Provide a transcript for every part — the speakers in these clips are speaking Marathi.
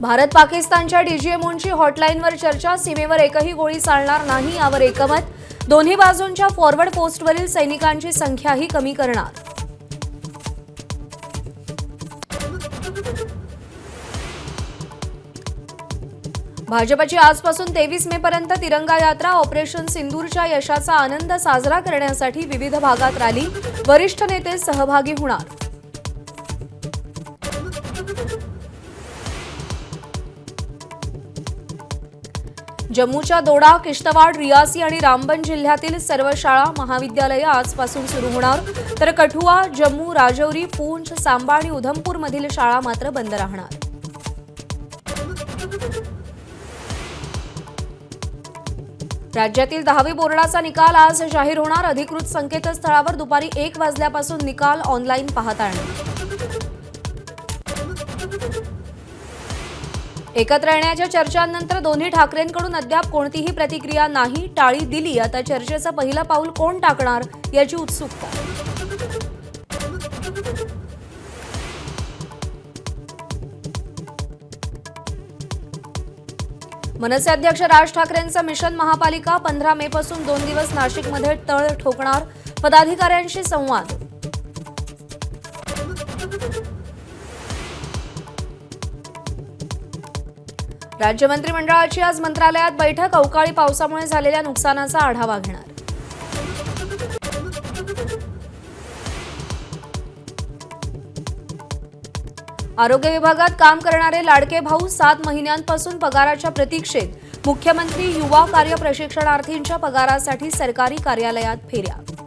भारत पाकिस्तानच्या डीजीएमओंची हॉटलाईनवर चर्चा सीमेवर एकही गोळी चालणार नाही यावर एकमत. दोन्ही बाजूंच्या फॉरवर्ड पोस्टवरील सैनिकांची संख्याही कमी करणार. भाजपची आजपासून तेवीस मे पर्यंत तिरंगा यात्रा ऑपरेशन सिंदूरच्या यशाचा आनंद साजरा करण्यासाठी विविध भागात रॅली. वरिष्ठ नेते सहभागी होणार. जम्मूच्या दोडा किश्तवाड रियासी आणि रामबन जिल्ह्यातील सर्व शाळा महाविद्यालये आजपासून सुरू होणार. तर कठुआ जम्मू राजौरी पूंछ सांबा आणि उधमपूरमधील शाळा मात्र बंद राहणार. राज्यातील दहावी बोर्डाचा निकाल आज जाहीर होणार. अधिकृत संकेतस्थळावर दुपारी एक वाजल्यापासून निकाल ऑनलाईन पाहता येणार. एकत्र येण्याच्या चर्चांनंतर दोन्ही ठाकरेंकडून अद्याप कोणतीही प्रतिक्रिया नाही टाळी दिली. आता चर्चेचं पहिलं पाऊल कोण टाकणार याची उत्सुकता. मनसे अध्यक्ष राज ठाकरेंचं मिशन महापालिका पंधरा मे पासून दोन दिवस नाशिकमध्ये तळ ठोकणार. पदाधिकाऱ्यांशी संवाद. राज्य मंत्रिमंडळाची आज मंत्रालयात बैठक. अवकाळी पावसामुळे झालेल्या नुकसानाचा आढावा घेणार. आरोग्य विभागात काम करणारे लाडके भाऊ सात महिन्यांपासून पगाराच्या प्रतीक्षेत. मुख्यमंत्री युवा कार्य प्रशिक्षणार्थींच्या पगारासाठी सरकारी कार्यालयात फेऱ्या.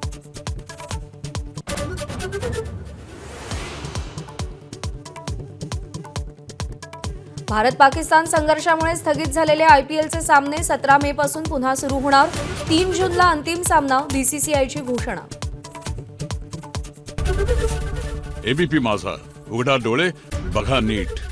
भारत पाकिस्तान संघर्षामुळे स्थगित झालेले आयपीएलचे सामने सतरा मे पासून पुन्हा सुरू होणार. तीन जूनला अंतिम सामना बीसीसीआयची घोषणा. एबीपी माझा. उघडा डोळे बघा नीट.